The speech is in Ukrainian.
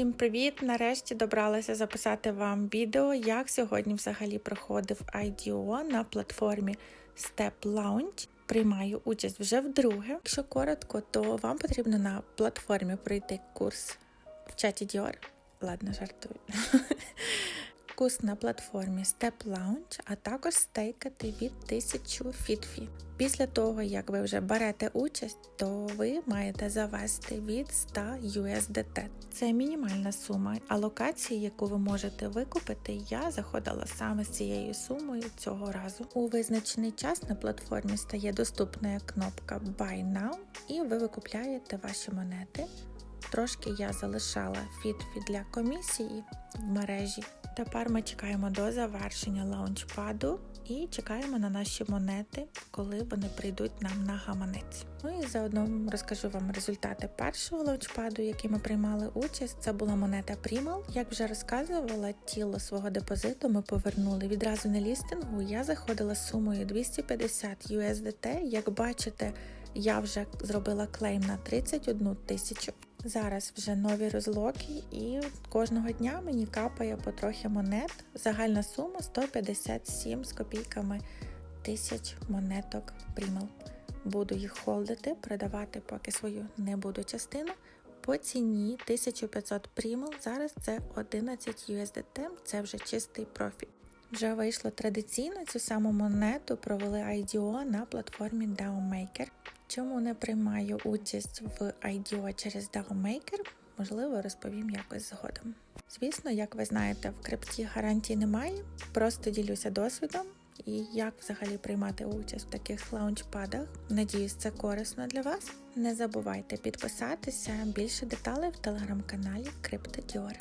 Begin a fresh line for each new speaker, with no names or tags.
Всім привіт! Нарешті добралася записати вам відео, як сьогодні взагалі проходив IDO на платформі Step Lounge. Приймаю участь вже вдруге. Якщо коротко, то вам потрібно на платформі пройти курс в чаті Dior. Ладно, жартую. Курс на платформі Step Lounge, а також стейкати від 1000 фітфі. Після того, як ви вже берете участь, то ви маєте завести від 100 USDT. Це мінімальна сума алокації, яку ви можете викупити. Я заходила саме з цією сумою цього разу. У визначений час на платформі стає доступна кнопка Buy Now, і ви викупляєте ваші монети. Трошки я залишала фітфі для комісії в мережі. Тепер ми чекаємо до завершення лаунчпаду і чекаємо на наші монети, коли вони прийдуть нам на гаманець. Ну і заодно розкажу вам результати першого лаунчпаду, який ми приймали участь. Це була монета Primal. Як вже розказувала, тіло свого депозиту ми повернули відразу на лістингу. Я заходила з сумою 250 USDT. Як бачите, я вже зробила клейм на 31 тисячу. Зараз вже нові розлоки, і кожного дня мені капає потрохи монет. Загальна сума 157 з копійками тисяч монеток Primal. Буду їх холдити, продавати поки свою не буду частину. По ціні 1500 Primal, зараз це 11 USDT, це вже чистий профіт. Вже вийшло традиційно цю саму монету провели IDO на платформі DAOMaker. Чому не приймаю участь в IDO через DAOMaker? Можливо, розповім якось згодом. Звісно, як ви знаєте, в крипті гарантій немає, просто ділюся досвідом і як взагалі приймати участь в таких лаунчпадах. Надіюсь, це корисно для вас. Не забувайте підписатися. Більше деталей в телеграм-каналі CryptoDior.